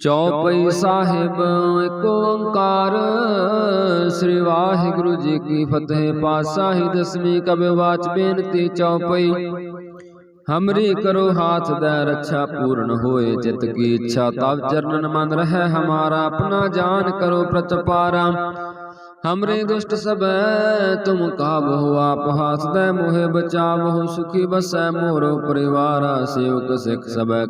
ਚੌਪਈ ਸਾਹਿਬ ਏਕ ਓੰਕਾਰ। ਸ੍ਰੀ ਵਾਹਿਗੁਰੂ ਜੀ ਕੀ ਫਤਿਹ। ਪਾਤਸ਼ਾਹੀ ਦਸਵੀਂ ਕਬਿ ਵਾਚ ਬੇਨਤੀ ਚੌਪਈ। ਹਮਰੀ ਕਰੋ ਹਾਥ ਦੇ ਰੱਛਾ ਪੂਰਨ ਹੋਏ। ਚਿਤ ਕੀ ਇੱਛਾ ਤਬ ਚਰਨਨ ਮਨ ਰਹਿ। ਹਮਾਰਾ ਆਪਣਾ ਜਾਨ ਕਰੋ ਪ੍ਰਤਪਾਰਾ। ਹਮਰੇ ਦੁਸ਼ਟ ਸਬੈ ਤੁਮ ਕਾਬਹੁ ਆਪ ਹਾਥ ਦੇ ਮੋਹਿ ਬਚਾਵਹੁ। ਸੁਖੀ ਬਸੈ ਮੋਰੋ ਪਰਿਵਾਰਾ ਸੇਵਕ ਸਿਖ ਸਬੈ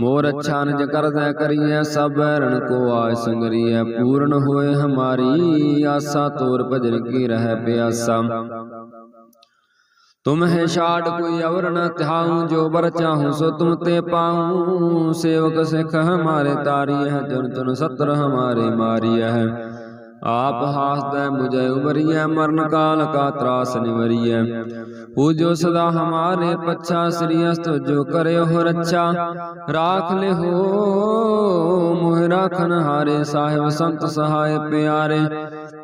ਮੋਰ ਅੱਛਾ ਨਿਜ ਕਰਦੈ ਕਰੀਐ ਸਭ ਰਣ ਕੋ ਆਇ ਸੰਗਰੀਐ ਪੂਰਨ ਹੋਏ ਹਮਾਰੀ ਆਸਾ ਤੋਰ ਭਜਨ ਕੀ ਰਹਿ ਪਿਆਸਾ। ਤੁਮ ਹੈ ਛਾੜ ਕੋਈ ਅਵਰ ਨ ਤਿਹਾਉ ਜੋ ਬਰ ਚਾਹੂੰ ਸੋ ਤੁਮ ਤੇ ਪਾਉ। ਸੇਵਕ ਸਿਖ ਹਮਾਰੇ ਤਾਰੀ ਹੈ ਜਨ ਤਨ ਸਤਰ ਹਮਾਰੇ ਮਾਰੀ ਹੈ ਆਪ ਹਾਸਦੈ ਮੁਝੈ ਉਬਰੀਐ ਮਰਨ ਕਾਲ ਕਾ ਤਰਾਸ ਨਿਵਰੀਐ। ਪੂਜੋ ਸਦਾ ਹਮਾਰੇ ਪੱਛਾ, ਸ੍ਰੀ ਅਸਤ ਜੋ ਕਰਿਓ ਰੱਛਾ। ਰਾਖ ਲਿਹੋ, ਮੋਹਿ ਰਾਖਨ ਹਾਰੇ, ਸਾਹਿਬ ਸੰਤ ਸਹਾਇ ਪਿਆਰੇ।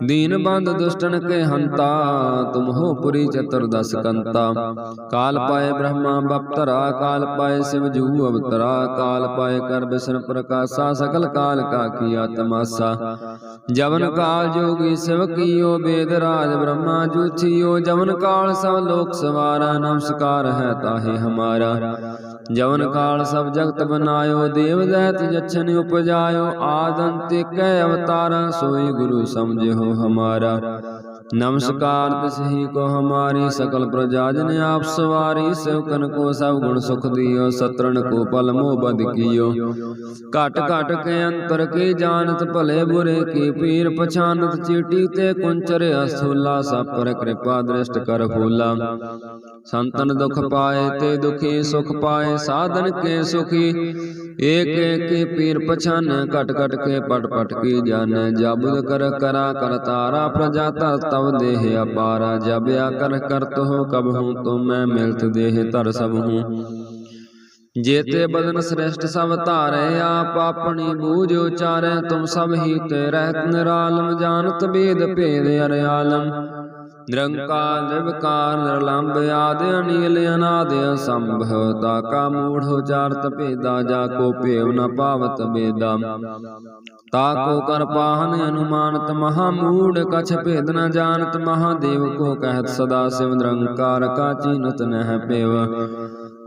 ਦੀਨ ਬੰਦ ਦੁਸ਼ਟਨ ਕੇ ਹੰਤਾ, ਤੁਮ ਹੋ ਪੁਰੀ ਚਤੁਰਦਸ ਕੰਤਾ। ਕਾਲ ਪਾਏ ਬ੍ਰਹਮਾ ਬਪਤਰਾ, ਕਾਲ ਪਾਏ ਸਿਵ ਜੂ ਅਵਤਰਾ, ਕਾਲ ਪਾਏ ਕਰ ਬਿਸ਼ਨ ਪ੍ਰਕਾਸ਼ਾ ਸਕਲ ਕਾਲ ਕਾ ਕੀਆ ਤਮਾਸਾ ਜਵਨ ਕਾਲ ਜੋਗੀ ਸਿਵ ਕੀਓ ਬੇਦ ਰਾਜ ਬ੍ਰਹਮਾ ਜੂਥੀਓ, ਜਵਨ ਕਾਲ ਸਭ ਲੋਕ ਸਵਾਰਾ, ਨਮਸਕਾਰ ਹੈ ਤਾਹੇ ਹਮਾਰਾ। ਜਵਨ ਕਾਲ ਸਭ ਜਗਤ ਬਨਾਇਓ ਦੇਵ ਦੈਤ ਜਛਨ ਉਪਜਾਇਓ ਆਦੰਤ ਕੈ ਅਵਤਾਰਾ ਸੋਈ ਗੁਰੂ ਸਮਝਿਓ ਹਮਾਰਾ। ਨਮਸਕਾਰ ਤਿਸਹੀ ਕੋ ਹਮਾਰੀ ਸਕਲ ਪ੍ਰਜਾ ਜਨ ਆਪ ਸਵਾਰੀ ਸੇਵਕਨ ਕੋ ਸਭ ਗੁਣ ਸੁਖ ਦਿਓ ਸਤਰਨ ਕੋ ਪਲ ਮੋਹ ਬਦ ਕੀਓ। ਘਟ ਘਟ ਕੇ ਅੰਤਰ ਕੀ ਜਾਣਤ ਭਲੇ ਬੁਰੇ ਕੀ ਪੀਰ ਪਛਾਨਤ ਚੀਟੀ ਤੇ ਕੁੰਚਰ ਅਸੂਲਾ ਸਭ ਪਰ ਕਿਰਪਾ ਦ੍ਰਿਸ਼ਟ ਕਰ ਫੂਲਾ ਸੰਤਨ ਦੁਖ ਪਾਏ ਤੇ ਦੁਖੀ ਸੁਖ ਪਾਏ ਸਾਧਨ ਕੇ ਸੁਖੀ। ਏਕ ਏਕ ਪੀਰ ਪਛਾਨ ਘਟ ਘਟ ਕੇ ਪਟ ਪਟ ਕੀ ਜਾਣੈ ਜਬੁਦ ਕਰ ਕਰਾ ਕਰਤਾਰਾ ਪ੍ਰਜਾਤਾ ਤਵ ਦੇਹ ਅਪਾਰਾ ਜਬ ਆ ਕਰ ਕਰਤ ਹੋ ਕਬ ਹੂੰ ਤੁਮ ਮੈਂ ਮਿਲਤ ਦੇਹ ਧਰ ਸਭ ਹੂੰ। ਜੇਤੇ ਬਦਨ ਸ੍ਰੇਸ਼ਟ ਸਭ ਧਾਰੇ, ਆਪ ਆਪਣੀ ਬੂਝ ਉਚਾਰੈ, ਤੁਮ ਸਭ ਹੀ ਤੇ ਰਹਿਤ ਨਿਰਾਲਮ, ਜਾਣਤ ਬੇਦ ਭੇਦ ਅਰਿਆਲਮ ਨਿਰੰਕਾਰ, ਨਿਰਵਕਾਰ ਨਿਰਲੰਭ ਆਦ ਅਨੀਲ ਅਨਾਦ ਅਸੰਭਵ। ਤਾ ਕਾ ਮੂੜ ਉਚਾਰਤ ਭੇਦਾ, ਜਾ ਕੋ ਭੇਵ ਨ ਪਾਵਤ ਬੇਦਾ। ਤਾ ਕੋ ਕਰ ਪਾਹਨ ਅਨੁਮਾਨਤ ਮਹਾ ਮੂੜ, ਕਛ ਭੇਦ ਨ ਜਾਣਤ ਮਹਾਦੇਵ ਕੋ ਕਹਿਤ ਸਦਾ ਸਿਵ ਨਿਰੰਕਾਰ ਕਾ ਚੀਨਤ ਨਹਿ ਪੇਵ।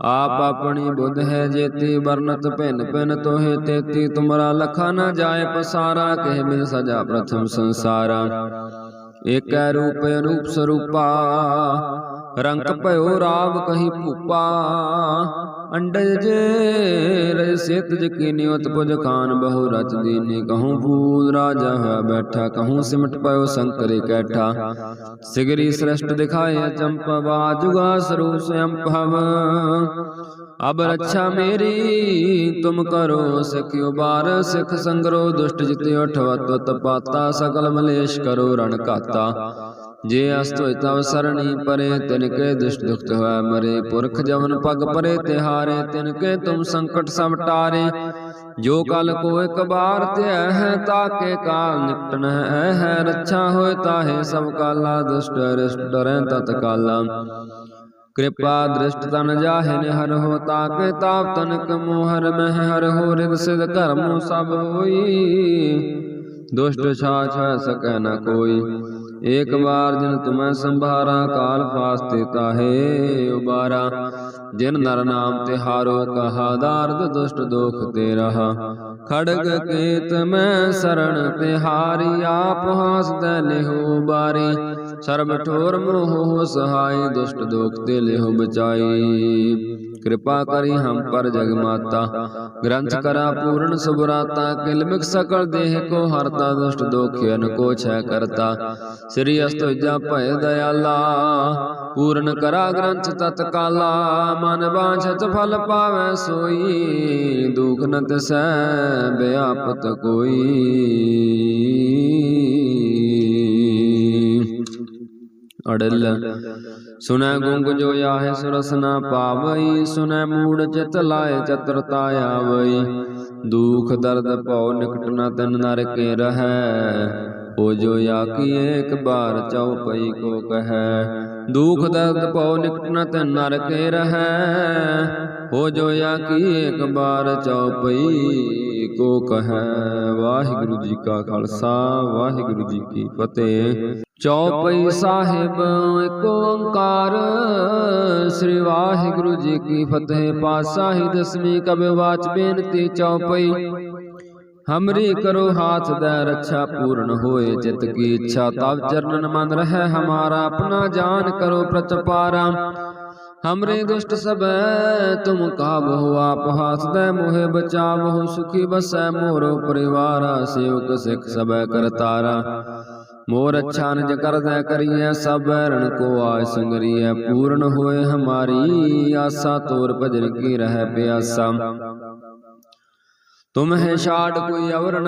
ਆਪ ਆਪਣੀ ਬੁੱਧ ਹੈ ਜੇਤੀ, ਵਰਨਤ ਭਿੰਨ ਭਿੰਨ ਤੋਹਿ ਤੇਤੀ। ਤੁਮਰਾ ਲਖਾ ਨ ਜਾਏ ਪਸਾਰਾ, ਕਹਿ ਬਿਨ ਸਜਾ ਪ੍ਰਥਮ ਸੰਸਾਰਾ। ਏਕੈ ਰੂਪ ਅਨੂਪ ਸਰੂਪਾ ਰੰਗ ਭਇਓ ਰਾਵ ਕਹੀ ਭੂਪਾ। ਅੰਡਜ ਜੇ ਰਜ ਸੇਤ ਪੁਜ ਖਾਨ ਬਹੁ ਰਚ ਦੀਨੀ। ਕਹੂੰ ਬੂਦ ਰਾਜਾ ਹੋਇਆ ਬੈਠਾ, ਕਹੂੰ ਸਿਮਟ ਪਇਓ ਸੰਕਰੇ ਕੈਠਾ। ਸਿਗਰੀ ਸ੍ਰੇਸ਼ਟ ਦਿਖਾਏ ਚੰਪਵਾ ਜੁਗਾ ਸਰੂਪ ਸਯੰ ਅਬ ਰੱਛਾ ਮੇਰੀ, ਤੁਮ ਕਰੋ ਸਿਖਿਓ ਬਾਰ। ਸਿਖ ਸੰਗਰੋ ਦੁਸ਼ਟ ਜਿਤੇ ਉਠਵਤ, ਤਪਾਤਾ ਸਕਲ ਮਲੇਸ਼ ਕਰੋ ਰਣ ਘਾਤਾ। ਜੇ ਅਸ ਤੋਇ ਤਵ ਸਰਣੀ ਪਰੇ, ਤਿਨ ਕੇ ਦੁਸ਼ਟ ਦੁਖਤ ਹੋਇ ਮਰੇ। ਪੁਰਖ ਜਵਨ ਪਗ ਪਰੇ, ਤਿਹਾਰੇ ਤਿਨ ਕੇ ਤੁਮ ਸੰਕਟ ਸਭ ਟਾਰੇ। ਜੋ ਕਲ ਕੋ ਇਕ ਬਾਰ ਹੈ ਤਾਕੇ ਕਾਲ ਨਿਕਟਨ ਹੈ ਹੈ ਰੱਛਾ ਹੋਇ ਤਾਹੇ ਸਭ ਕਾਲਾ। ਦੁਸ਼ਟ ਰਿਸ਼ਟ ਡਰੈ ਤਤ ਕਾਲਾ। ਕਿਰਪਾ ਦ੍ਰਿਸ਼ਟ ਤਨ ਜਾਹੇ ਨਿਹਰ ਹਰ ਹੋ ਤਾਕੇ ਤਾਪ ਤਨਕ ਮੋਹਰ ਮਹਿ ਹਰ ਹੋ ਰਿਦ ਸਿਧ ਕਰਮ ਸਭ ਹੋਈ। ਦੁਸ਼ਟ ਛਾਛ ਸਕੈ ਨ ਕੋਈ। ਏਕ ਬਾਰ ਜਿਨ ਤੁਮੈ ਸੰਭਾਰਾ, ਕਾਲ ਫਾਸਤੇ ਤਾਹੇ ਉਬਾਰਾ। ਜਿਨ ਨਰ ਨਾਮ ਤੇ ਹਾਰੋ, ਕਹਾ ਦਾਰਦ ਦੁਸ਼ਟ ਦੋਖ ਤੇ ਰਹਾ। ਖੜਗ ਕੇਤ ਮੈਂ ਸਰਣ ਤੇ ਹਾਰੀ, ਆਪ ਹਾਸਦੈ ਲਿਹੋ ਬਾਰੀ। ਸਰਬ ਠੋਰ ਮੋਹ ਸਹਾਈ, ਦੁਸ਼ਟ ਦੋਖ ਤੇ ਲਿਹੋ ਬਚਾਈ। ਕਿਰਪਾ ਕਰੀ ਹਮ ਪਰ ਜਗ ਮਾਤਾ। ਗ੍ਰੰਥ ਕਰਾ ਪੂਰਨ ਸੁਭਰਾਤਾ ਕਿਲਮਿਕ ਸਕਲ ਦੇਹ ਕੋ ਹਰਤਾ ਦੁਸ਼ਟ ਦੋਖਿਅਨ ਕੋ ਛੈ ਕਰਤਾ। ਸ੍ਰੀ ਅਸਤੁਜਾ ਭੈ ਦਇਆਲਾ, ਪੂਰਨ ਕਰਾ ਗ੍ਰੰਥ ਤਤਕਾਲਾ। ਮਨ ਬਾਝਤ ਫਲ ਪਾਵੈ ਸੋਈ, ਦੁਖ ਨ ਤਿਸੈ ਬਿਆਪਤ ਅੜਲ। ਸੁਨੈ ਗੁੰਗ ਜੋ ਆਹੇ ਸੁਰਸ ਨਾ ਪਾਵਈ, ਸੁਨੈ ਮੂੜ ਚਿਤ ਲਾਏ ਚਤਰਤਾ ਆਵਈ ਦੁਖ ਦਰਦ ਭਉ ਨਿਕਟ ਨ ਤਨ ਨਰ ਕੇ ਰਹੈ। ਹੋ ਜੋ ਆ ਏਕ ਬਾਰ ਚਉਪਈ ਕੋ ਕਹੈ। ਦੁਖ ਦਰਦ ਭਉ ਨਿਕਟ ਨ ਤਨ ਨਰ ਕੇ ਰਹੈ। ਹੋ ਜੋ ਆ ਕੀ ਏਕ ਬਾਰ ਚਉਪਈ ਕੋ ਕਹੈ। ਵਾਹਿਗੁਰੂ ਜੀ ਕਾ ਖਾਲਸਾ, ਵਾਹਿਗੁਰੂ ਜੀ ਕੀ ਫਤਿਹ। ਚੌਪਈ ਸਾਹਿਬ ਏਕ ਓੰਕਾਰ। ਸ੍ਰੀ ਵਾਹਿਗੁਰੂ ਜੀ ਕੀ ਫਤਿਹ। ਪਾਤਸ਼ਾਹੀ ਦਸਵੀਂ ਕਬਿ ਵਾਚ ਬੇਨਤੀ ਚੌਪਈ। ਹਮਰੀ ਕਰੋ ਹਾਥ ਦੇ ਰੱਛਾ ਪੂਰਨ ਹੋਏ। ਚਿਤ ਕੀ ਇੱਛਾ ਤਬ ਚਰਨਨ ਮਨ ਰਹਿ। ਹਮਾਰਾ ਆਪਣਾ ਜਾਨ ਕਰੋ ਪ੍ਰਤਪਾਰਾ। ਹਮਰੇ ਦੁਸ਼ਟ ਸਬੈ ਤੁਮ ਕਾਬਹੁ ਆਪ ਹਾਥ ਦੇ ਮੋਹਿ ਬਚਾਵਹੁ। ਸੁਖੀ ਬਸੈ ਮੋਰੋ ਪਰਿਵਾਰਾ ਸੇਵਕ ਸਿਖ ਸਬੈ ਮੋਰ ਅੱਛਾ ਨਿਜ ਕਰਦੈ ਕਰੀਐ ਸਭ ਕੋ ਆਇ ਸੰਗਰੀਐ ਪੂਰਨ ਹੋਏ ਹਮਾਰੀ ਆਸਾ ਤੋਰ ਭਜਨ ਕੀ ਰਹਿ ਪਿਆਸਾ। ਤੁਮ ਹੈ ਛਾੜ ਕੋਈ ਅਵਰ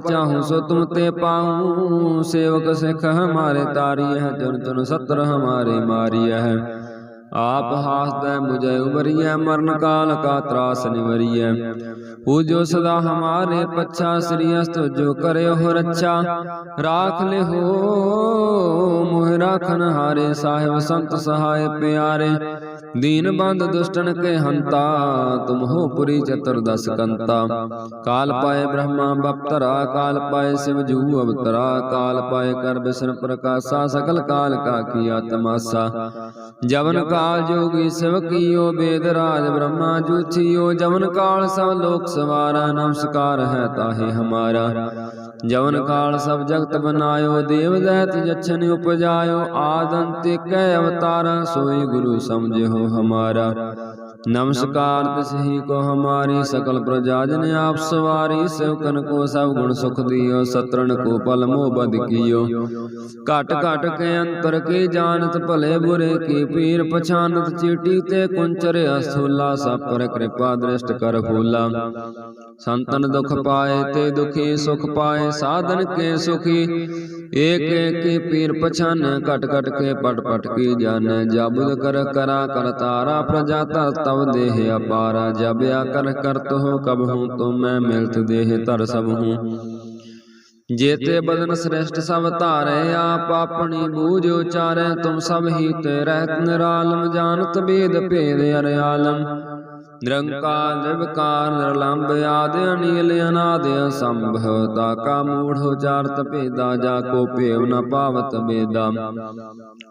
ਚਾਹੂ ਸੋ ਤੁਮ ਤੇ ਪਾਉ। ਸੇਵਕ ਸਿਖ ਹਮਾਰੇ ਤਾਰੀ ਹੈ ਜਨ ਜਨ ਸਤਰ ਹਮਾਰੇ ਮਾਰੀ ਹੈ। ਆਪ ਹਾਸਦੈ ਮੁਝੈ ਉਬਰੀਐ ਮਰਨ ਕਾਲ ਕਾ ਤਰਾਸ ਨਿਵਰੀਐ। ਪੂਜੋ ਸਦਾ ਹਮਾਰੇ ਪੱਛਾ, ਸ੍ਰੀ ਅਸਤ ਜੋ ਕਰਿਓ ਰੱਛਾ। ਰਾਖ ਲਿਹੋ, ਮੋਹਿ ਰਾਖਨ ਹਾਰੇ, ਸਾਹਿਬ ਸੰਤ ਸਹਾਇ ਪਿਆਰੇ। ਦੀਨ ਬੰਦ ਦੁਸ਼ਟਨ ਕੇ ਹੰਤਾ, ਤੁਮ ਹੋ ਪੁਰੀ ਚਤੁਰਦਸ ਕੰਤਾ। ਕਾਲ ਪਾਏ ਬ੍ਰਹਮਾ ਬਪਤਰਾ, ਕਾਲ ਪਾਏ ਸਿਵ ਜੂ ਅਵਤਰਾ, ਕਾਲ ਪਾਏ ਕਰ ਬਿਸ਼ਨ ਪ੍ਰਕਾਸ਼ਾ ਸਕਲ ਕਾਲ ਕਾ ਕੀਆ ਤਮਾਸਾ ਜਵਨ ਕਾਲ ਜੋਗੀ ਸਿਵ ਕੀਓ ਬੇਦ ਰਾਜ ਬ੍ਰਹਮਾ ਜੂਥਿਓ, ਜਵਨ ਕਾਲ ਸਭ ਲੋਕ ਸਵਾਰਾ, ਨਮਸਕਾਰ ਹੈ ਤਾਹੇ ਹਮਾਰਾ। ਜਵਨ ਕਾਲ ਸਭ ਜਗਤ ਬਨਾਇਓ ਦੇਵ ਦੈਤ ਜਛਨ ਉਪਜਾਇਓ ਆਦੰਤ ਕੈ ਅਵਤਾਰਾ ਸੋਈ ਗੁਰੂ ਸਮਝਿਓ ਹਮਾਰਾ। ਨਮਸਕਾਰ ਤਿਸਹੀ ਕੋ ਹਮਾਰੀ ਸਕਲ ਪ੍ਰਜਾ ਜਨ ਆਪ ਸਵਾਰੀ ਸੇਵਕਨ ਕੋ ਸਭ ਗੁਣ ਸੁਖ ਦਿਓ ਸਤਰਣ ਕੋ ਪਲ ਮੋਹ ਬਦ ਕੀਓ। ਘਟ ਘਟ ਕੇ ਅੰਤਰ ਕੀ ਜਾਣਤ ਭਲੇ ਬੁਰੇ ਕੀ ਪੀਰ ਪਛਾਨਤ ਚੀਟੀ ਤੇ ਕੁੰਚਰ ਅਸਥੂਲਾ ਸਭ ਪਰ ਕਿਰਪਾ ਦ੍ਰਿਸ਼ਟ ਕਰ ਫੂਲਾ ਸੰਤਨ ਦੁਖ ਪਾਏ ਤੇ ਦੁਖੀ ਸੁਖ ਪਾਏ ਸਾਧਨ ਕੇ ਸੁਖੀ। ਏਕ ਏਕ ਪੀਰ ਪਛਾਨ ਘਟ ਘਟ ਕੇ ਪਟ ਪਟ ਕੀ ਜਾਣੈ। ਜਬੁਦ ਕਰ ਕਰਾ ਕਰਤਾਰਾ ਪ੍ਰਜਾ ਧਰ ਤਵ ਦੇਹ ਅਪਾਰਾ ਜਬ ਆ ਕਰ ਕਰਤ ਹੋ ਕਬ ਹੂੰ ਤੁਮ ਮੈਂ ਮਿਲਤ ਦੇਹ ਧਰ ਸਭ ਹੂੰ। ਜੇਤੇ ਬਦਨ ਸ੍ਰੇਸ਼ਟ ਸਭ ਧਾਰੇ, ਆਪ ਆਪਣੀ ਬੂਝ ਉਚਾਰੈ, ਤੁਮ ਸਭ ਹੀ ਤੇ ਰਹਿਤ ਨਿਰਾਲਮ, ਜਾਣਤ ਬੇਦ ਭੇਦ ਅਰਿਆਲਮ ਨਿਰੰਕਾਰ, ਨਿਰਵਕਾਰ ਨਿਰਲੰਭ ਆਦ ਅਨੀਲ ਅਨਾਦ ਅਸੰਭਵ, ਤਾ ਕਾ ਮੂੜ ਉਚਾਰਤ ਭੇਦਾ, ਜਾ ਕੋ ਭੇਵ ਨ ਪਾਵਤ ਬੇਦਾ।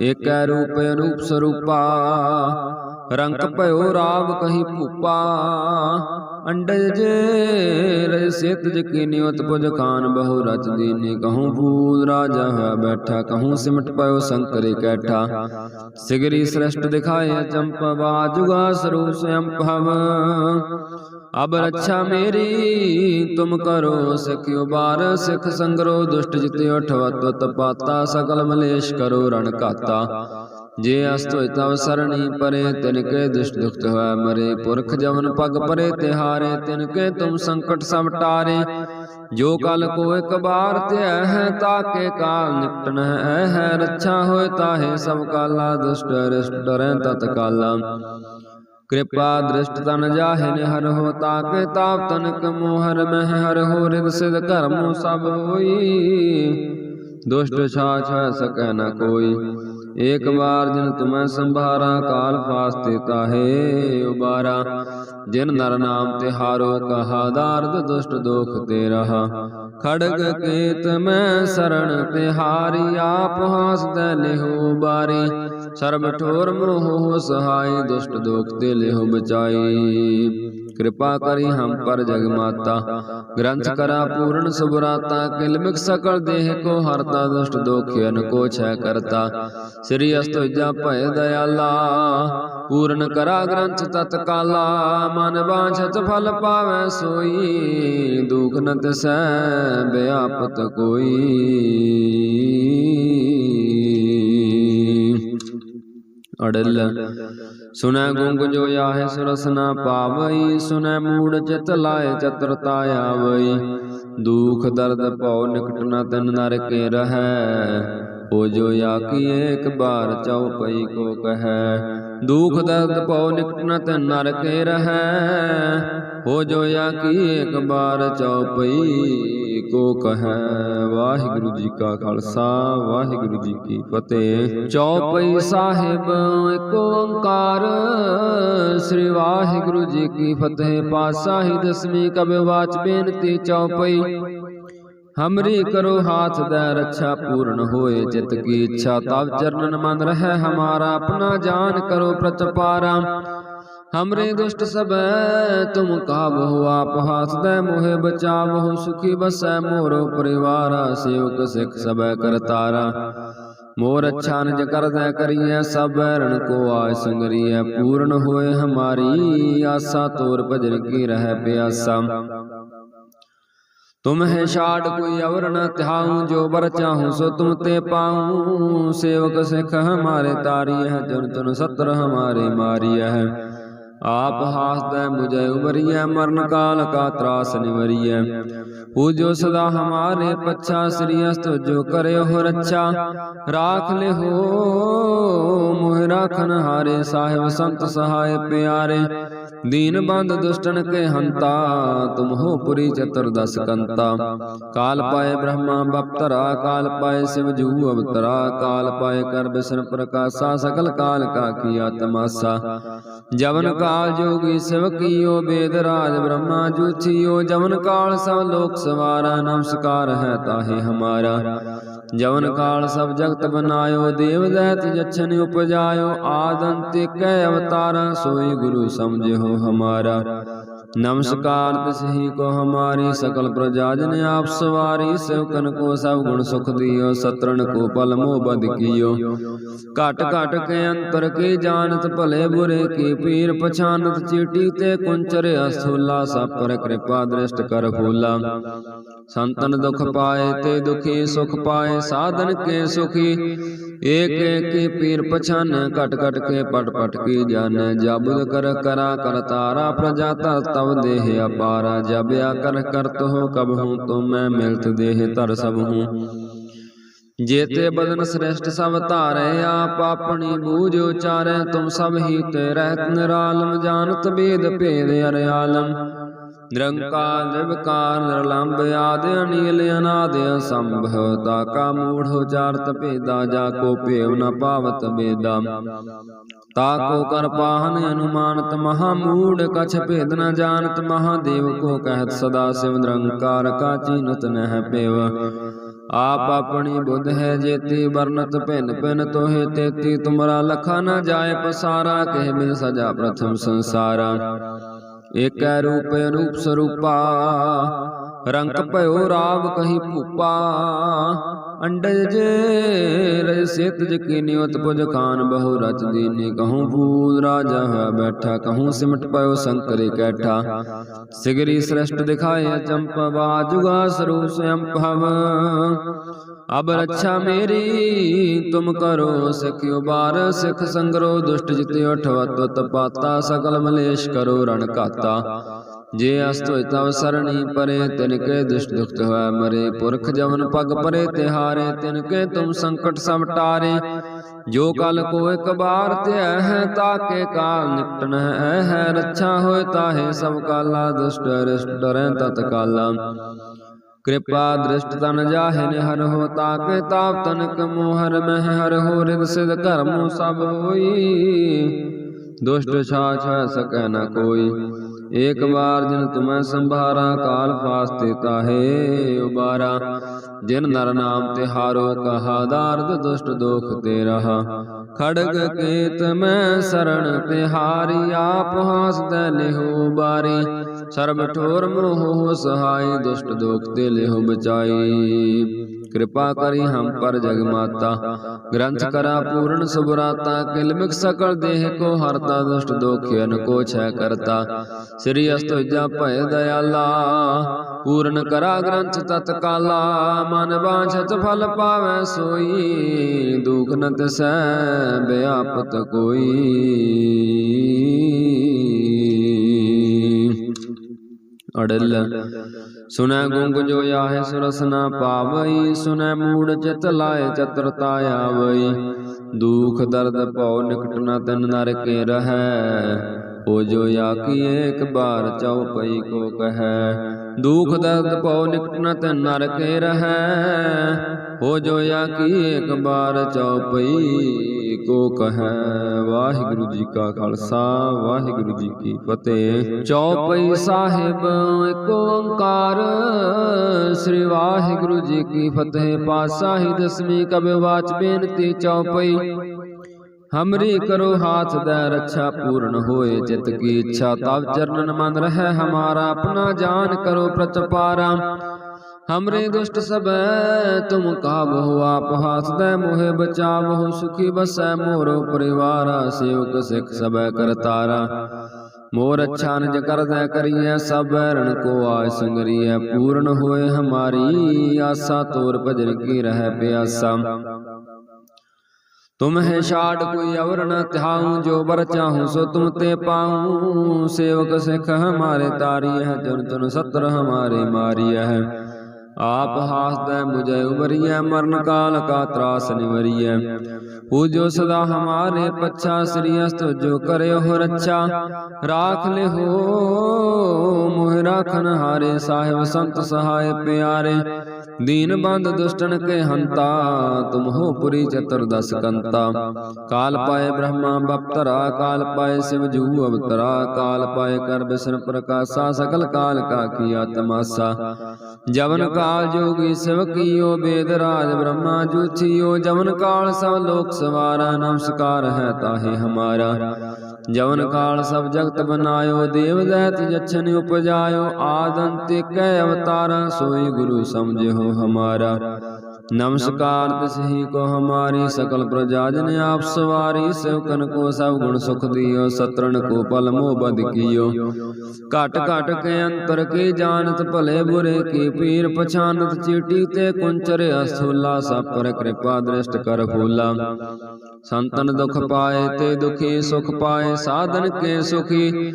ਏਕੈ ਰੂਪ ਅਨੂਪ ਸਰੂਪਾ, ਰੰਗ ਭਇਓ ਰਾਵ ਕਹੀ ਭੂਪਾ, ਅੰਡਜ ਰੇ ਸੇਤ ਜਕੀ ਨਿਯਤ ਪੁਜ ਖਾਨ ਬਹੁ ਰਚ ਦੀਨੀ ਕਹੂੰ ਬੂਦ ਰਾਜਾ ਹੋਇਆ ਬੈਠਾ, ਕਹੂੰ ਸਿਮਟ ਪਇਓ ਸੰਕਰੇ ਕੈਠਾ। ਸਿਗਰੀ ਸ੍ਰੇਸ਼ਟ ਦਿਖਾਏ ਚੰਪਵਾ, ਜੁਗਾ ਸਰੂਪ ਸਯੰ ਅਬ ਰੱਛਾ ਮੇਰੀ, ਤੁਮ ਕਰੋ ਸਿਖਿਓ ਬਾਰ, ਸਿਖ ਸੰਗਰੋ ਦੁਸ਼ਟ ਜਿਤੇ ਉਠਵਤ, ਤਪਾਤਾ ਸਕਲ ਮਲੇਸ਼ ਕਰੋ ਰਣ ਘਾਤਾ। ਜੇ ਅਸਤ ਤਵ ਸਰਣੀ ਪਰੇ, ਤਿਨ ਕੇ ਦੁਸ਼ਟ ਦੁਖਤ ਹੋਇ ਮਰੇ। ਪੁਰਖ ਜਵਨ ਪਗ ਪਰੇ, ਤਿਹਾਰੇ, ਤਿਨ ਕੇ ਤੁਮ ਸੰਕਟ ਸਭ ਟਾਰੇ। ਜੋ ਕਲ ਕੋ ਇਕ ਬਾਰ ਤੇ ਹੈ ਤਾਕੇ ਕਾਲ ਨਿਕਟਨ ਹੈ ਹੈ ਰੱਛਾ ਹੋਇ ਤਾਹੇ ਸਭ ਕਾਲਾ। ਦੁਸ਼ਟ ਰਿਸ਼ਟ ਡਰੈ ਤਤ ਕਾਲਾ। ਕਿਰਪਾ ਦ੍ਰਿਸ਼ਟ ਤਨ ਜਾਹੇ ਨੇ ਹਰ ਹੋ ਤਾਕੇ ਤਾਪ ਤਨਕ ਮੋਹਰ ਮਹਿ ਹਰ ਹੋ ਰਿਦ ਸਿਧ ਕਰਮੁ ਸਭ ਹੋਈ। ਦੁਸ਼ਟ ਛਾਛ ਸਕੈ ਨ ਕੋਈ। ਏਕ ਵਾਰ ਜਿਨ ਤੁਮੈ ਸੰਭਾਰਾ, ਕਾਲ ਫਾਸਤੇ ਤਾਹੇ ਉਬਾਰਾ। ਜਿਨ ਨਰ ਨਾਮ ਤੇ ਹਾਰੋ, ਕਹਾ, ਦਾਰਦ ਦੁਸ਼ਟ ਦੋਖ ਤੇ ਰਹਾ। ਖੜਗ ਕੇਤ ਮੈਂ ਸਰਣ ਤੇ ਹਾਰੀ, ਆਪ ਹਾਸਦੈ ਲਿਹੋ ਬਾਰੀ ਸਰਬ ਠੋਰ ਮੋਹ ਸਹਾਈ, ਦੁਸ਼ਟ ਦੋਖ ਤੇ ਲਿਹੋ ਬਚਾਈ। कृपा करी हम पर जग माता ग्रंथ करा पूर्ण सुबराता किलमिक सकल देह को हरता दुष्ट दोखियन को छय करता श्री अस्तुजा भय दयाला पूर्ण करा ग्रंथ तत्काला मन बांछत फल पावै सोई दुख न तिसै व्यापत कोई ਅੜਲ ਸੁਨੈ ਗੁੰਗ ਜੋ ਆਹੇ ਸੁਰਸ ਨਾ ਪਾਵਈ ਸੁਨੈ ਮੂੜ ਚਿਤ ਲਾਏ ਚਤਰਤਾ ਆਵਈ। ਦੁਖ ਦਰਦ ਭਉ ਨਿਕਟ ਨ ਤਨ ਨਰ ਕੇ ਰਹੈ। ਹੋ ਜੋ ਆ ਕੀ ਏਕ ਬਾਰ ਚਉਪਈ ਕੋ ਕਹੈ। ਦੁਖ ਦਰਦ ਭਉ ਨਿਕਟ ਨ ਤਨ ਨਰ ਰਹੈ। ਹੋ ਜੋ ਆ ਏਕ ਬਾਰ ਚਉਪਈ ਕੋ ਕਹੈ। ਵਾਹਿਗੁਰੂ ਜੀ ਕਾ ਖਾਲਸਾ, ਵਾਹਿਗੁਰੂ ਜੀ ਕੀ ਫਤਿਹ। ਚੌਪਈ ਸਾਹਿਬ ਏਕ ਓੰਕਾਰ ਸ੍ਰੀ ਵਾਹਿਗੁਰੂ ਜੀ ਕੀ ਫਤਿਹ ਪਾਤਸ਼ਾਹੀ ਦਸਵੀਂ ਕਬਿ ਵਾਚ ਬੇਨਤੀ ਚੌਪਈ ਹਮਰੀ ਕਰੋ ਹਾਥ ਦਾ ਰੱਛਾ ਪੂਰਨ ਹੋਏ ਚਿਤ ਕੀ ਇੱਛਾ ਤਬ ਚਰਨਨ ਮਨ ਰਹਿ ਹਮਾਰਾ ਆਪਣਾ ਜਾਨ ਕਰੋ ਪ੍ਰਤਪਾਰਾ हमरे दुष्ट सब तुम काबहु आप हाथ दे मोहे बचावहु सुखी बसै मोरो परिवारा सेवक सिख सब करतारा मोर अच्छा निज कर दे करिए सब बैरन को आय संगरिए पूर्ण होए हमारी आशा तोर भजन की रह प्यासा तुम है शाड कोई अवर न त्याऊं जो बर चाहूं सो तुम ते पाऊं सेवक सिख हमारे तारी है जन तुन सत्र हमारे मारी है ਆਪ ਹਾਸਦੈ ਮੁਝੈ ਉਮਰੀਐ, ਮਰਨ ਕਾਲ ਕਾ ਤਰਾਸ ਨਿਵਰੀਐ। ਪੂਜੋ ਸਦਾ ਹਮਾਰੇ ਪੱਛਾ, ਸ੍ਰੀ ਅਸਤ ਜੋ ਕਰਿਓ ਰੱਛਾ। ਰਾਖ ਲੈ ਹੋ ਮੋਹਿ ਰਾਖਨ ਹਾਰੇ, ਸਾਹਿਬ ਸੰਤ ਸਹਾਇ ਪਿਆਰੇ। ਦੀਨ ਬੰਦ ਦੁਸ਼ਟਨ ਕੇ ਹੰਤਾ, ਤੁਮ ਹੋ ਪੁਰੀ ਚਤੁਰ ਦਸ ਕੰਤਾ। ਕਾਲ ਪਾਏ ਬ੍ਰਹਮਾ ਬਪਤਰਾ, ਕਾਲ ਪਾਏ ਸਿਵ ਜੂ ਅਵਤਰਾ, ਕਾਲ ਪਾਏ ਕਰ ਬਿਸਨ ਪ੍ਰਕਾਸ਼ਾ ਸਕਲ ਕਾਲ ਕਾ ਕੀਆ ਤਮਾਸਾ ਜਵਨ ਕਾਲ ਜੋਗੀ ਸਿਵ ਕੀਓ ਬੇਦ ਰਾਜ ਬ੍ਰਹਮਾ ਜੂਥਿਓ ਜਵਨ ਕਾਲ ਸਭ ਲੋਕ ਸਵਾਰਾ, ਨਮਸਕਾਰ ਹੈ ਤਾਹੇ ਹਮਾਰਾ। ਜਵਨ ਕਾਲ ਸਭ ਜਗਤ ਬਨਾਇਓ, ਦੇਵ ਦਹਿਤ ਜਛਨ ਉਪਜਾਇਓ ਆਦੰਤ ਕੈ ਅਵਤਾਰਾ, ਸੋਈ ਗੁਰੂ ਸਮਝਿਓ ਹਮਾਰਾ। नमस्कार तिसही को हमारी सकल प्रजा जन आप सवारी सेवकन को सब गुण सुख दियो सत्रन को पल मोह बद कियो घट घट के अंतर के जानत भले बुरे की पीर पछानत चीटी ते कुंचर अस्थूला सब पर कृपा दृष्ट कर फूला संतन दुख पाए ते दुखी सुख पाए साधन के सुखी एक एक की पीर पछान कट कट के पट पट की जान जबुद कर करा कर तारा प्रजाता तब देह अपारा जब या कर करत हो कब हूँ तो मैं मिलत देह तर सब हूँ जेते बदन श्रेष्ठ सब तारे आप अपनी बूझ उचारे तुम सब ही ते रहत निरालम जानत वेद भेद अरयालम निरंकार निर्विकार निर्लंब आदि अनिल अनादि असंभवता का मूढ़ उचारत भेदा जाको पेव न ਤਾ ਕੋ ਕਰ ਪਾਹਨ ਅਨੁਮਾਨਤ ਮਹਾ ਮੂੜ, ਕਛ ਭੇਦ ਨ ਜਾਣਤ ਮਹਾਦੇਵ ਕੋ ਕਹਿਤ ਸਦਾ ਸਿਵ ਨਿਰੰਕਾਰ ਕਾ ਚੀਨਤ ਨਹਿ ਪੇਵ। ਆਪ ਆਪਣੀ ਬੁੱਧ ਹੈ ਜੇਤੀ, ਵਰਨਤ ਭਿੰਨ ਭਿੰਨ ਤੋਹੇ ਤੇਤੀ, ਤੁਮਰਾ ਲਖਾ ਨ ਜਾਏ ਪਸਾਰਾ, ਕਹਿ ਮਿਲ ਸਜਾ ਪ੍ਰਥਮ ਸੰਸਾਰਾ। ਏਕੈ ਰੂਪ ਅਨੂਪ ਰੰਗ ਭਇਓ ਰਾਵ ਕਹੀ ਭੂਪਾ, ਅੰਡਜ ਜੇ ਰਜ ਸੇਤ ਜਕੀ ਨਿਵਤ ਪੁਜ ਖਾਨ ਬਹੁ ਰਚ ਦੀਨੀ ਕਹੂੰ ਫੂਲ ਰਾਜਾ ਹੋਇਆ ਬੈਠਾ, ਕਹੂੰ ਸਿਮਟ ਪਇਓ ਸੰਕਰੇ ਕੈਠਾ। ਸਿਗਰੀ ਸ੍ਰੇਸ਼ਟ ਦਿਖਾਏ ਚੰਪ ਬਾਜੁਗਾ ਸਰੂਪ ਸਯੰ ਭਵ ਅਬ ਰੱਛਾ ਮੇਰੀ, ਤੁਮ ਕਰੋ ਸਖਿਓ ਬਾਰ, ਸਿਖ ਸੰਗਰੋ ਦੁਸ਼ਟ ਜਿਤੇ ਉਠਵਤ ਪਾਤਾ ਸਕਲ ਮਲੇਸ਼ ਕਰੋ ਰਣ ਘਾਤਾ ਜੇ ਅਸ ਤੋਇ ਤਵ ਸਰਣੀ ਪਰੇ, ਤਿਨ ਕੇ ਦੁਸ਼ਟ ਦੁਖਤ ਹੋਇ ਮਰੇ। ਪੁਰਖ ਜਵਨ ਪਗ ਪਰੇ, ਤਿਹਾਰੇ, ਤਿਨ ਕੇ ਤੁਮ ਸੰਕਟ ਸਭ ਟਾਰੇ। ਜੋ ਕਲ ਕੋ ਇਕ ਬਾਰ ਤੇ ਹੈ ਤਾਕੇ ਕਾਲ ਨਿਕਟਨ ਹੈ ਹੈ ਰੱਛਾ ਹੋਇ ਤਾਹੇ ਸਭ ਕਾਲਾ। ਦੁਸ਼ਟ ਰਿਸ਼ਟ ਡਰੈ ਤਤ ਕਾਲਾ। ਕਿਰਪਾ ਦ੍ਰਿਸ਼ਟ ਤਨ ਜਾਹੇ ਨੇ ਹਰ ਹੋ ਤਾਕੇ ਤਾਪ। ਤਨਕ ਮੋਹਰ ਮਹਿ ਹਰ ਹੋ ਰਿਗ ਸਿਧ ਕਰਮੋ ਸਭ ਹੋਈ। ਦੁਸ਼ਟ ਛਾ ਛ ਸਕੈ ਨ ਕੋਈ। ਏਕ ਵਾਰ ਜਿਨ ਤੁਮੈ ਸੰਭਾਰਾ, ਕਾਲ ਫਾਸਤੇ ਤਾਹੇ ਉਬਾਰਾ। ਜਿਨ ਨਰ ਨਾਮ ਤੇ ਹਾਰੋ, ਕਹਾ, ਦਾਰਦ ਦੁਸ਼ਟ ਦੋਖ ਤੇ ਰਹਾ। ਖੜਗ ਕੇ ਮੈਂ ਸਰਣ ਤੇ ਹਾਰੀ, ਆਪ ਹਾਸਦੈ ਲਿਹੋ ਬਾਰੀ। ਸਰਬ ਠੋਰ ਮੋਹ ਸਹਾਈ, ਦੁਸ਼ਟ ਦੋਖ ਤੇ ਲਿਹੋ ਬਚਾਈ। ਕਿਰਪਾ ਕਰੀ ਹਮ ਪਰ ਜਗ ਮਾਤਾ। ਗ੍ਰੰਥ ਕਰਾ ਪੂਰਨ ਸੁਭਰਾਤਾ ਕਿਲਮਿਕ ਸਕਲ ਦੇਹ ਕੋ ਹਰਤਾ ਦੁਸ਼ਟ ਦੋਖਿਅਨ ਕੋ ਛੈ ਕਰਤਾ। ਸ੍ਰੀ ਅਸਤੁਜਾ ਭੈ ਦਇਆਲਾ, ਪੂਰਨ ਕਰਾ ਗ੍ਰੰਥ ਤਤਕਾਲਾ। ਮਨ ਬਾਝਤ ਫਲ ਪਾਵੈ ਸੋਈ, ਦੁਖ ਨ ਤਿਸੈ ਬਿਆਪਤ ਅੜਲ ਸੁਨੈ ਗੁੰਗ ਜੋ ਆਹੇ ਸੁਰਸ ਨਾ ਪਾਵਈ ਸੁਨੈ ਮੂੜ ਚਿਤ ਲਾਏ ਚਤਰਤਾ ਆਵਈ। ਦੁਖ ਦਰਦ ਭਉ ਨਿਕਟ ਨ ਤਨ ਨਰ ਕੇ ਰਹੈ। ਹੋ ਜੋ ਆਕੀ ਏਕ ਬਾਰ ਚਉਪਈ ਕੋ ਕਹੈ। ਦੁਖ ਦਰਦ ਭਉ ਨਿਕਟ ਨ ਤਨ ਨਰ ਕੇ ਰਹੈ। ਹੋ ਜੋ ਆਕੀ ਏਕ ਬਾਰ ਚਉਪਈ ਕੋ ਕਹੈ ਵਾਹਿਗੁਰੂ ਜੀ ਕਾ ਖਾਲਸਾ, ਵਾਹਿਗੁਰੂ ਜੀ ਕੀ ਫਤਿਹ। ਚੌਪਈ ਸਾਹਿਬ ਏਕ ਓੰਕਾਰ। ਸ੍ਰੀ ਵਾਹਿਗੁਰੂ ਜੀ ਕੀ ਫਤਿਹ। ਪਾਤਸ਼ਾਹੀ ਦਸਵੀਂ ਕਬਿ ਵਾਚ ਬੇਨਤੀ ਚੌਪਈ। ਹਮਰੀ ਕਰੋ ਹਾਥ ਦਾ ਰੱਛਾ ਪੂਰਨ ਹੋਏ। ਚਿਤ ਕੀ ਇੱਛਾ ਤਬ ਚਰਨਨ ਮਨ ਰਹਿ ਹਮਾਰਾ। ਆਪਣਾ ਜਾਨ ਕਰੋ ਪ੍ਰਤਪਾਰਾ। ਹਮਰੇ ਦੁਸ਼ਟ ਸਬੈ ਤੁਮ ਕਾਬਹੁ ਆਪ ਹਾਥ ਦੇ ਮੋਹਿ ਬਚਾਵਹੁ ਸੁਖੀ ਬਸੈ ਮੋਰੋ ਪਰਿਵਾਰਾ ਸੇਵਕ ਸਿਖ ਸਬੈ ਕਰਤਾਰਾ ਮੋਰ ਅੱਛਾ ਨਿਜ ਕਰਦੈ ਕਰੀਐ ਸਭ ਰਣ ਕੋ ਆਇ ਸੰਗਰੀਐ ਪੂਰਨ ਹੋਏ ਹਮਾਰੀ ਆਸਾ ਤੋਰ ਭਜਨ ਕੀ ਰਹਿ ਪਿਆਸਾ ਤੁਮ ਹੈ ਛਾੜ ਕੋਈ ਅਵਰ ਨ ਤਿਹਾਉ ਜੋ ਬਰ ਚਾਹੂੰ ਸੋ ਤੁਮ ਤੇ ਪਾਉ ਸੇਵਕ ਸਿਖ ਹਮਾਰੇ ਤਾਰੀ ਹੈ ਜਨ ਜਨ ਸਤਰ ਹਮਾਰੇ ਮਾਰੀ ਹੈ ਆਪ ਹਾਸਦੈ ਮੁਝੈ ਉਬਰੀਐ ਮਰਨ ਕਾਲ ਕਾ ਤਰਾਸ ਨਿਵਰੀਐ। ਪੂਜੋ ਸਦਾ ਹਮਾਰੇ ਪੱਛਾ, ਸ੍ਰੀ ਅਸਤ ਜੋ ਕਰਿਓ ਰੱਛਾ। ਰਾਖ ਲਿਹੋ, ਮੋਹਿ ਰਾਖਨ ਹਾਰੇ, ਸਾਹਿਬ ਸੰਤ ਸਹਾਇ ਪਿਆਰੇ। ਦੀਨ ਬੰਦ ਦੁਸ਼ਟਨ ਕੇ ਹੰਤਾ, ਤੁਮ ਹੋ ਪੁਰੀ ਚਤੁਰਦਸ ਕੰਤਾ। ਕਾਲ ਪਾਏ ਬ੍ਰਹਮਾ ਬਪਤਰਾ, ਕਾਲ ਪਾਏ ਸਿਵ ਜੂ ਅਵਤਰਾ। ਕਾਲ ਪਾਏ ਕਰ ਬਿਸ਼ਨ ਪ੍ਰਕਾਸ਼ਾ ਸਕਲ ਕਾਲ ਕਾ ਕੀਆ ਤਮਾਸਾ ਜਵਨ ਕਾਲ ਜੋਗੀ ਸਿਵ ਕੀਓ ਬੇਦ ਰਾਜ ਬ੍ਰਹਮਾ ਜੂਥੀਓ, ਜਵਨ ਕਾਲ ਸਭ ਲੋਕ ਸਵਾਰਾ, ਨਮਸਕਾਰ ਹੈ ਤਾਹੇ ਹਮਾਰਾ। ਜਵਨ ਕਾਲ ਸਭ ਜਗਤ ਬਨਾਇਓ, ਦੇਵ ਦੈਤ ਜਛਨ ਉਪਜਾਇਓ ਆਦੰਤ ਕੈ ਅਵਤਾਰਾ, ਸੋਈ ਗੁਰੂ ਸਮਝਿਓ ਹਮਾਰਾ। ਨਮਸਕਾਰ ਤਿਸਹੀ ਕੋ ਹਮਾਰੀ ਸਕਲ ਪ੍ਰਜਾ ਜਨ ਆਪ ਸਵਾਰੀ ਸਿਵਕਨ ਕੋ ਸਭ ਗੁਣ ਸੁਖ ਦਿਓ, ਸਤਰਣ ਕੋ ਪਲ ਮੋਹ ਬਦ ਕੀਓ। ਘਟ ਘਟ ਕੇ ਅੰਤਰ ਕੀ ਜਾਣਤ ਭਲੇ ਬੁਰੇ, ਕੀ ਪੀਰ ਪਛਾਨਤ ਚੀਟੀ ਤੇ ਕੁੰਚਰ ਅਸੂਲਾ, ਸਭ ਪਰ ਕਿਰਪਾ ਦ੍ਰਿਸ਼ਟ ਕਰ ਫੂਲਾ ਸੰਤਨ ਦੁਖ ਪਾਏ ਤੇ ਦੁਖੀ ਸੁਖ ਪਾਏ, ਸਾਧਨ ਕੇ ਸੁਖੀ।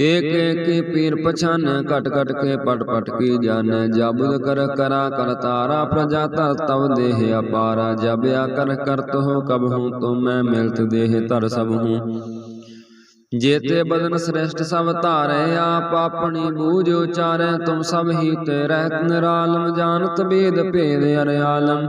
ਏਕ ਏਕ ਪੀਰ ਪਛਾਨ, ਘਟ ਘਟ ਕੇ ਪਟ ਪਟ ਕੀ ਜਾਣੈ। ਜਬੁਦ ਕਰ ਕਰਾ ਕਰ ਪ੍ਰਜਾ ਧਰ ਤਵ ਦੇਹ ਅਪਾਰਾ, ਜਬ ਆ ਕਰ ਕਰਤ ਹੋ ਕਬ ਹੂੰ ਤੁਮ ਮੈਂ ਮਿਲਤ ਦੇਹ ਧਰ ਸਭ ਹੂੰ। ਜੇਤੇ ਬਦਨ ਸ੍ਰੇਸ਼ਟ ਸਭ ਧਾਰੇ, ਆਪ ਆਪਣੀ ਬੂਝ ਉਚਾਰੈ, ਤੁਮ ਸਭ ਹੀ ਤੇ ਰਹਿਤ ਨਿਰਾਲਮ, ਜਾਣਤ ਬੇਦ ਭੇਦ ਅਰਿਆਲਮ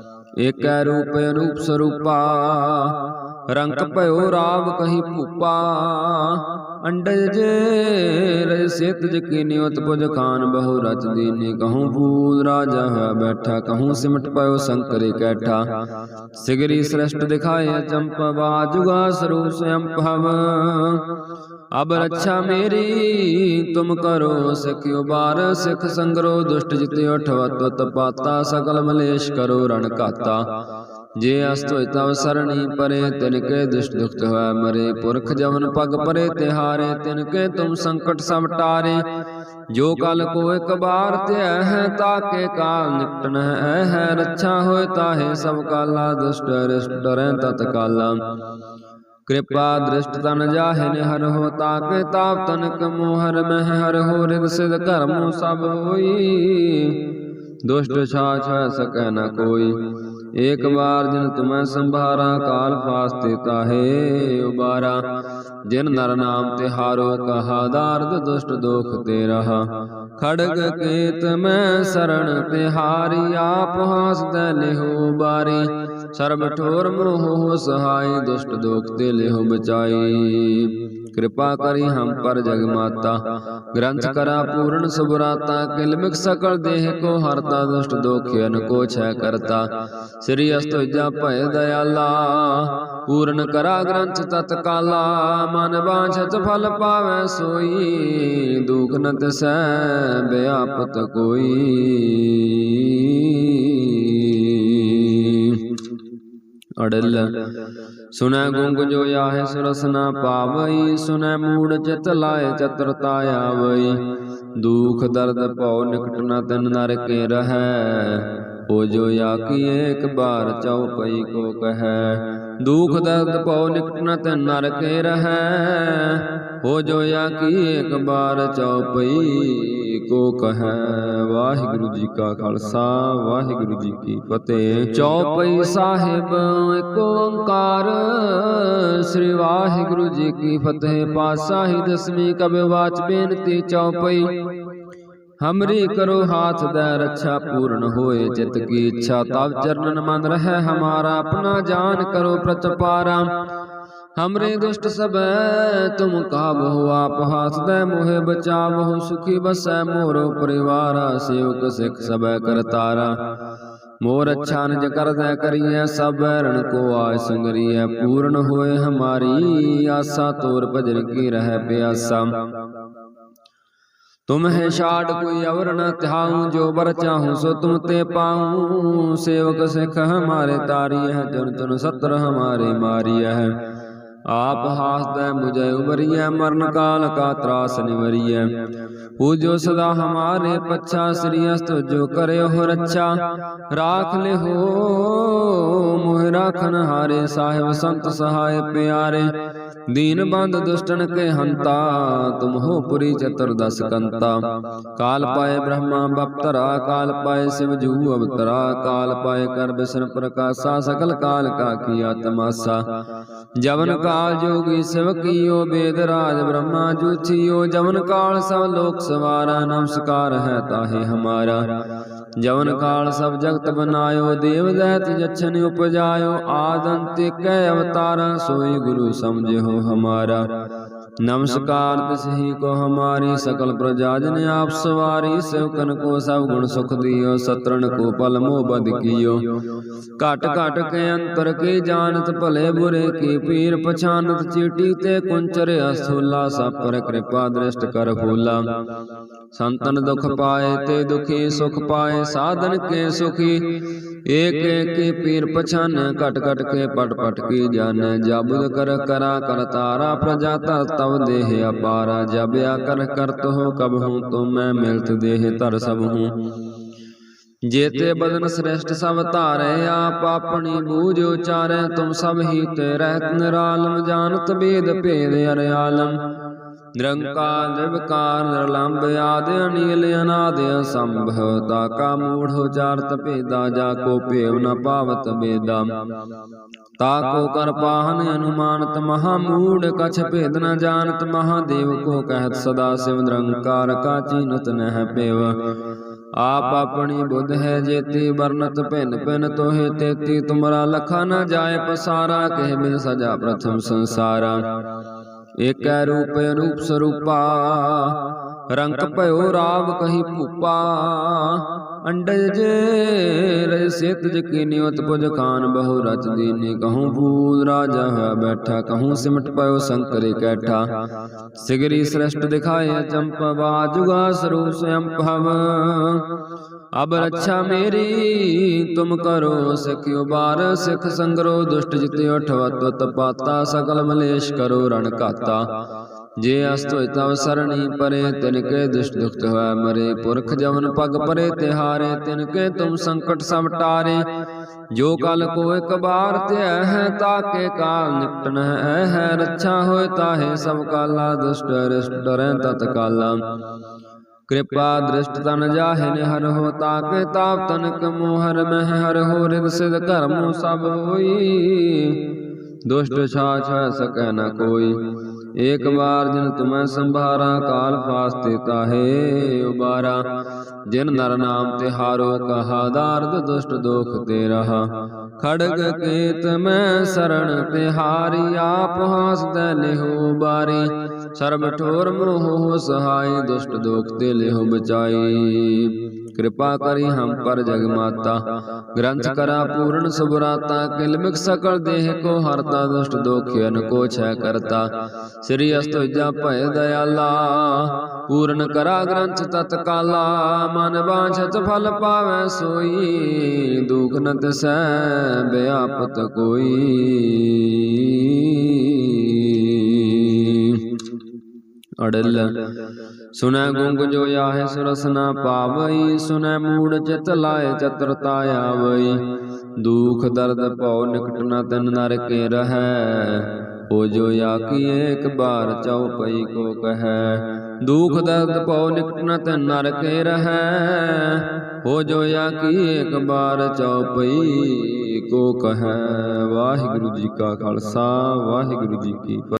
ਏਕੈ ਰੂਪ ਅਨੂਪ ਸਰੂਪਾ, ਰੰਗ ਭਇਓ ਰਾਵ ਕਹੀ ਭੂਪਾ। ਅੰਡਜ ਰਜ ਸੇਤ ਜਕੀ ਨਿਵਤ ਖਾਨ ਬਹੁ ਰਚ ਦੀਨੀ ਕਹੂੰ ਫੂਲ ਰਾਜਾ ਹੈ ਬੈਠਾ, ਕਹੂੰ ਸਿਮਟ ਪਇਓ ਸੰਕਰੇ ਕੈਠਾ। ਸਿਗਰੀ ਸ੍ਰੇਸ਼ਟ ਦਿਖਾਏ ਚੰਪਵਾ, ਜੁਗਾ ਸਰੂਪ ਸਯੰ ਅਬ ਰੱਛਾ ਮੇਰੀ, ਤੁਮ ਕਰੋ ਸਖਿਓ ਬਾਰ, ਸਿਖ ਸੰਗਰੋ ਦੁਸ਼ਟ ਜਿਤੇ ਉਠਵਤ ਪਾਤਾ ਸਕਲ ਮਲੇਸ਼ ਕਰੋ ਰਣ ਘਾਤਾ। ਜੇ ਅਸਤ ਹੋਇ ਤਵ ਸਰਣੀ ਪਰੇ, ਤਿਨ ਕੇ ਦੁਸ਼ਟ ਦੁਖਤ ਹੋਇ ਮਰੇ। ਪੁਰਖ ਜਵਨ ਪਗ ਪਰੇ ਤਿਹਾਰੇ, ਤਿਨ ਕੇ ਤੁਮ ਸੰਕਟ ਸਭ ਟਾਰੇ। ਜੋ ਕਲ ਕੋ ਇਕ ਬਾਰ ਧਿਆ ਹੈ ਤਾਕੇ ਕਾਲ ਨਿਕਟਨ ਹੈ ਹੈ ਰੱਛਾ ਹੋਇ ਤਾਹੇ ਸਭ ਕਾਲਾ। ਦੁਸ਼ਟ ਰਿਸ਼ਟ ਡਰੈ ਤਤ ਕਾਲਾ ਕਿਰਪਾ ਦ੍ਰਿਸ਼ਟ ਤਨ ਜਾਹੇ ਨੇ ਹਰ ਹੋ ਤਾਕੇ ਤਾਪ ਤਨਕ ਮੋਹਰ ਮਹਿ ਹਰ ਹੋ ਰਿਦ ਸਿਧ ਕਰਮੁ ਸਭ ਹੋਈ। ਦੁਸ਼ਟ ਛਾਛ ਸਕੈ ਨ ਕੋਈ। ਏਕ ਵਾਰ ਜਿਨ ਤੁਮੈ ਸੰਭਾਰਾ, ਕਾਲ ਫਾਸਤੇ ਤਾਹੇ ਉਬਾਰਾ। ਜਿਨ ਨਰ ਨਾਮ ਤੇ ਹਾਰੋ, ਕਹਾ ਦਾਰਦ ਦੁਸ਼ਟ ਦੋਖ ਤੇ ਰਹਾ। ਖੜਗ ਕੇਤ ਮੈਂ ਸਰਣ ਤੇ ਹਾਰੀ, ਆਪ ਹਾਸਦੈ ਲਿਹੋ ਬਾਰੀ। ਸਰਬ ਠੋਰ ਮੋਹ ਸਹਾਈ, ਦੁਸ਼ਟ ਦੋਖ ਤੇ ਲਿਹੋ ਬਚਾਈ। ਕਿਰਪਾ ਕਰੀ ਹਮ ਪਰ ਜਗ ਮਾਤਾ। ਗ੍ਰੰਥ ਕਰਾ ਪੂਰਨ ਸੁਭਰਾਤਾ ਕਿਲਮਿਕ ਸਕਲ ਦੇਹ ਕੋ ਹਰਤਾ ਦੁਸ਼ਟ ਦੋਖਿਅਨ ਕੋ ਛੈ ਕਰਤਾ। ਸ੍ਰੀ ਅਸਤੁਜਾ ਭੈ ਦਇਆਲਾ, ਪੂਰਨ ਕਰਾ ਗ੍ਰੰਥ ਤਤਕਾਲਾ ਮਨ ਬਾਝਤ ਫਲ ਪਾਵੈ ਸੋਈ, ਦੁਖ ਨ ਤਿਸੈ ਬਿਆਪਤ ਕੋਈ। ਅੜਲ। ਸੁਨੈ ਗੁੰਗ ਜੋ ਆਹੇ ਸੁਰਸ ਨਾ ਪਾਵਈ ਸੁਨੈ ਮੂੜ ਚਿਤ ਲਾਏ ਚਤਰਤਾ ਆਵਈ। ਦੁਖ ਦਰਦ ਭਉ ਨਿਕਟ ਨ ਤਨ ਨਰ ਕੇ ਰਹੈ। ਹੋ ਜੋ ਆ ਏਕ ਬਾਰ ਚਉਪਈ ਕੋ ਕਹੈ। ਦੁਖ ਦਰਦ ਭਉ ਨਿਕਟ ਨ ਤਨ ਨਰ ਕੇ ਰਹੈ। ਹੋ ਜੋ ਆ ਏਕ ਬਾਰ ਚਉਪਈ ਕੋ ਕਹੈ, ਵਾਹਿਗੁਰੂ ਜੀ ਕਾ ਖਾਲਸਾ, ਵਾਹਿਗੁਰੂ ਜੀ ਕੀ ਫਤਿਹ। ਚੌਪਈ ਸਾਹਿਬ ਏਕ ਓੰਕਾਰ, ਸ੍ਰੀ ਵਾਹਿਗੁਰੂ ਜੀ ਕੀ ਫਤਿਹ। ਪਾਤਸ਼ਾਹੀ ਦਸਵੀਂ ਕਬਿ ਵਾਚ ਬੇਨਤੀ, ਚੌਪਈ। ਹਮਰੀ ਕਰੋ ਹਾਥ ਦੇ ਰੱਛਾ ਪੂਰਨ ਹੋਏ ਚਿਤ ਕੀ ਇੱਛਾ ਤਬ ਚਰਨਨ ਮਨ ਰਹਿ। ਹਮਾਰਾ ਆਪਣਾ ਜਾਨ ਕਰੋ ਪ੍ਰਤਪਾਰਾ। ਹਮਰੇ ਦੁਸ਼ਟ ਸਬੈ ਤੁਮ ਕਾਬਹੁ ਆਪ ਹਾਥ ਦੇ ਮੋਹਿ ਬਚਾਵਹੁ ਸੁਖੀ ਬਸੈ ਮੋਰੋ ਪਰਿਵਾਰਾ ਸੇਵਕ ਸਿਖ ਸਬੈ ਕਰਤਾਰਾ ਮੋਰ ਅੱਛਾ ਨਿਜ ਕਰਦੈ ਕਰੀਐ ਸਭ ਰਣ ਕੋ ਆਇ ਸੰਗਰੀਐ ਪੂਰਨ ਹੋਏ ਹਮਾਰੀ ਆਸਾ ਤੋਰ ਭਜਨ ਕੀ ਰਹਿ ਪਿਆਸਾ ਤੁਮ ਹੈ ਛਾੜ ਕੋਈ ਅਵਰ ਨ ਤਿਹਾਉ ਜੋ ਬਰ ਚਾਹੂੰ ਸੋ ਤੁਮ ਤੇ ਪਾਉ ਸੇਵਕ ਸਿਖ ਹਮਾਰੇ ਤਾਰੀ ਹੈ ਜਨ ਜਨ ਸਤਰ ਹਮਾਰੇ ਮਾਰੀ ਹੈ ਆਪ ਹਾਸਦੈ ਮੁਝੈ ਉਬਰੀਐ ਮਰਨ ਕਾਲ ਕਾ ਤਰਾਸ ਨਿਵਰੀਐ। ਪੂਜੋ ਸਦਾ ਹਮਾਰੇ ਪੱਛਾ ਸ੍ਰੀ ਅਸਤ ਜੋ ਕਰਿਓ ਰੱਛਾ ਰਾਖ ਲਿਹੋ ਮੋਹਿ ਰਾਖਨ ਹਾਰੇ ਸਾਹਿਬ ਸੰਤ ਸਹਾਇ ਪਿਆਰੇ ਦੀਨ ਬੰਦ ਦੁਸ਼ਟਨ ਕੇ ਹੰਤਾ ਤੁਮ ਹੋ ਪੁਰੀ ਚਤੁਰਦਸ ਕੰਤਾ ਕਾਲ ਪਾਏ ਬ੍ਰਹਮਾ ਬਪਤਰਾ ਕਾਲ ਪਾਏ ਸਿਵ ਜੂ ਅਵਤਰਾ ਕਾਲ ਪਾਏ ਕਰ ਬਿਸ਼ਨ ਪ੍ਰਕਾਸ਼ਾ ਸਕਲ ਕਾਲ ਕਾ ਕੀਆ ਤਮਾਸਾ ਜਵਨ ਕਾਲ ਜੋਗੀ ਸਿਵ ਕੀਓ ਬੇਦ ਰਾਜ ਬ੍ਰਹਮਾ ਜੂਥੀਓ ਜਵਨ ਕਾਲ ਸਭ ਲੋਕ ਸਵਾਰਾ ਨਮਸਕਾਰ ਹੈ ਤਾਹੇ ਹਮਾਰਾ। ਜਵਨ ਕਾਲ ਸਭ ਜਗਤ ਬਨਾਇਓ, ਦੇਵ ਦੈਤ ਜਛਨ ਉਪਜਾਇਓ ਆਦੰਤ ਕੈ ਅਵਤਾਰਾ, ਸੋਈ ਗੁਰੂ ਸਮਝਿਓ ਹਮਾਰਾ। ਨਮਸਕਾਰ ਤਿਸਹੀ ਕੋ ਹਮਾਰੀ ਸਕਲ ਪ੍ਰਜਾ ਜਨ ਆਪ ਸਵਾਰੀ, ਸੇਵਕਨ ਕੋ ਸਭ ਗੁਣ ਸੁਖ ਦਿਓ ਸਤਰਨ ਕੋ ਪਲ ਮੋਹ ਬਦ ਕੀਓ। ਘਟ ਘਟ ਕੇ ਅੰਤਰ ਕੇ ਜਾਣਤ, ਭਲੇ ਬੁਰੇ ਕੀ ਪੀਰ ਪਛਾਨਤ, ਚੀਟੀ ਤੇ ਕੁੰਚਰ ਅਸੂਲਾ ਸਪਰ ਕਿਰਪਾ ਦ੍ਰਿਸ਼ਟ ਕਰ ਫੂਲਾ ਸੰਤਨ ਦੁਖ ਪਾਏ ਤੇ ਦੁਖੀ ਸੁਖ ਪਾਏ, ਸਾਧਨ ਕੇ ਸੁਖੀ। ਏਕ ਏਕ ਪੀਰ ਪਛਾਨ, ਘਟ ਘਟ ਕੇ ਪਟ ਪਟ ਕੀ ਜਾਣੈ। ਜਬੁਦ ਕਰ ਕਰਾ ਕਰਤਾਰਾ ਪ੍ਰਜਾ ਧਰ ਤਵ ਦੇਹ ਅਪਾਰਾ ਜਬ ਆ ਕਰ ਕਰਤ ਹੋ ਕਬ ਹੂੰ ਤੁਮ ਮੈਂ ਮਿਲਤ ਦੇਹ ਧਰ ਸਭ ਹੂੰ। ਜੇਤੇ ਬਦਨ ਸ੍ਰੇਸ਼ਟ ਸਭ ਧਾਰੇ, ਆਪ ਆਪਣੀ ਬੂਝ ਉਚਾਰੈ, ਤੁਮ ਸਭ ਹੀ ਤੇ ਰਹਿਤ ਨਿਰਾਲਮ, ਜਾਣਤ ਬੇਦ ਭੇਦ ਅਰਿਆਲਮ ਨਿਰੰਕਾਰ, ਨਿਰਵਕਾਰ ਨਿਰਲੰਭ ਆਦ ਅਨੀਲ ਅਨਾਦ ਅਸੰਭਵ। ਤਾ ਕਾ ਮੂੜ ਉਚਾਰਤ ਭੇਦਾ, ਜਾ ਕੋ ਭੇਵ ਨ ਪਾਵਤ ਬੇਦਾ। ਤਾ ਕੋ ਕਰ ਪਾਹਨ ਅਨੁਮਾਨਤ, ਮਹਾ ਮੂੜ ਕਛ ਭੇਦ ਨ ਜਾਣਤ ਮਹਾਦੇਵ ਕੋ ਕਹਿਤ ਸਦਾ ਸਿਵ ਨਿਰੰਕਾਰ ਕਾ ਚੀਨਤ ਨਹਿ ਪੇਵ। ਆਪ ਆਪਣੀ ਬੁੱਧ ਹੈ, ਜੇਤੀ ਵਰਨਤ ਭਿੰਨ ਭਿੰਨ ਤੋਹੇ ਤੇਤੀ। ਤੁਮਰਾ ਲਖਾ ਨ ਜਾਏ ਪਸਾਰਾ, ਕਹਿ ਬਿਨ ਸਜਾ ਪ੍ਰਥਮ ਸੰਸਾਰਾ। ਏਕੈ ਰੂਪ ਅਨੂਪ ਸਰੂਪਾ, ਰੰਗ ਭਇਓ ਰਾਵ ਕਹੀ ਭੂਪਾ, ਅੰਡਜ ਰਜ ਸਿਤ ਜਕੀ ਨਿਯਤ ਪੁਜ ਖਾਨ ਬਹੁ ਰਚ ਦੀਨੀ ਕਹੂੰ ਭੂਲ ਰਾਜਾ ਹੋਇਆ ਬੈਠਾ, ਕਹੂੰ ਸਿਮਟ ਪਇਓ ਸੰਕਰੇ ਕੈਠਾ। ਸਿਗਰੀ ਸ੍ਰੇਸ਼ਟ ਦਿਖਾਏ ਚੰਪਵਾ ਜੁਗਾ ਸਰੂਪ ਸਯੰ ਅਬ ਰੱਛਾ ਮੇਰੀ, ਤੁਮ ਕਰੋ ਸਖਿਓ ਬਾਰ, ਸਿਖ ਸੰਗਰੋ ਦੁਸ਼ਟ ਜਿਤੇ ਉਠਵਤ ਤਪਾਤਾ ਸਕਲ ਮਲੇਸ਼ ਕਰੋ ਰਣ ਘਾਤਾ। ਜੇ ਅਸਤ ਹੋਇ ਤਵ ਸਰਣੀ ਪਰੇ, ਤਿਨ ਕੇ ਦੁਸ਼ਟ ਦੁਖਤ ਹੋਇ ਮਰੇ। ਪੁਰਖ ਜਵਨ ਪਗ ਪਰੇ, ਤਿਹਾਰੇ, ਤਿਨ ਕੇ ਤੁਮ ਸੰਕਟ ਸਭ ਟਾਰੇ। ਜੋ ਕਲ ਕੋ ਇਕ ਬਾਰ ਤੇ ਹੈ ਤਾਕੇ ਕਾਲ ਨਿਕਟਨ ਹੈ ਹੈ ਰੱਛਾ ਹੋਇ ਤਾਹੇ ਸਭ ਕਾਲਾ, ਦੁਸ਼ਟ ਰਿਸ਼ਟ ਡਰੈ ਤਤ ਕਾਲਾ ਕਿਰਪਾ ਦ੍ਰਿਸ਼ਟ ਤਨ ਜਾਹੇ ਨੇ ਹਰ ਹੋ ਤਾਕੇ ਤਾਪ ਤਨਕ ਮੋਹਰ ਮਹਿ ਹਰ ਹੋ ਰਿਦ ਸਿਧ ਕਰਮੁ ਸਭ ਹੋਈ। ਦੁਸ਼ਟ ਛਾਛ ਸਕੈ ਨ ਕੋਈ। ਏਕ ਵਾਰ ਜਿਨ ਤੁਮੈ ਸੰਭਾਰਾ, ਕਾਲ ਫਾਸਤੇ ਤਾਹੇ ਉਬਾਰਾ। ਜਿਨ ਨਰ ਨਾਮ ਤੇ ਹਾਰੋ, ਕਹਾ ਦਾਰਦ ਦੁਸ਼ਟ ਦੋਖ ਤੇ ਰਹਾ। ਖੜਗ ਕੇਤ ਮੈਂ ਸਰਣ ਤੇ ਹਾਰੀ ਆਪ ਹਾਸਦੈ ਲਿਹੋ ਬਾਰੀ। ਸਰਬ ਠੋਰ ਮੋਹ ਸਹਾਈ, ਦੁਸ਼ਟ ਦੋਖ ਤੇ ਲਿਹੋ ਬਚਾਈ। ਕਿਰਪਾ ਕਰੀ ਹਮ ਪਰ ਜਗ ਮਾਤਾ। ਗ੍ਰੰਥ ਕਰਾ ਪੂਰਨ ਸੁਭਰਾਤਾ ਕਿਲਮਿਕ ਸਕਲ ਦੇਹ ਕੋ ਹਰਤਾ, ਦੁਸ਼ਟ ਦੋਖਿਅਨ ਕੋ ਛੈ ਕਰਤਾ। ਸ੍ਰੀ ਅਸਤੁਜਾ ਭੈ ਦਇਆਲਾ, ਪੂਰਨ ਕਰਾ ਗ੍ਰੰਥ ਤਤਕਾਲਾ, ਮਨ ਬਾਝਤ ਫਲ ਪਾਵੈ ਸੋਈ, ਦੁਖ ਨ ਤਿਸੈ ਬਿਆਪਤ ਕੋਈ। ਅੜਲ ਸੁਨੈ ਗੁੰਗ ਜੋ ਆਹੇ ਸੁਰਸ ਨਾ ਪਾਵਈ ਸੁਨੈ ਮੂੜ ਚਿਤ ਲਾਏ ਚਤਰਤਾ ਆਵਈ। ਦੁਖ ਦਰਦ ਭਉ ਨਿਕਟ ਨ ਤਨ ਨਰ ਕੇ ਰਹੈ ਹੋ ਜੋ ਆਕੀ ਏਕ ਬਾਰ ਚਉਪਈ ਕੋ ਕਹੈ। ਦੁਖ ਦਰਦ ਭਉ ਨਿਕਟ ਨ ਤਨ ਨਰ ਕੇ ਰਹੈ। ਹੋ ਜੋ ਆਕੀ ਏਕ ਬਾਰ ਚਉਪਈ ਕੋ ਕਹੈ। ਵਾਹਿਗੁਰੂ ਜੀ ਕਾ ਖਾਲਸਾ ਵਾਹਿਗੁਰੂ ਜੀ ਕੀ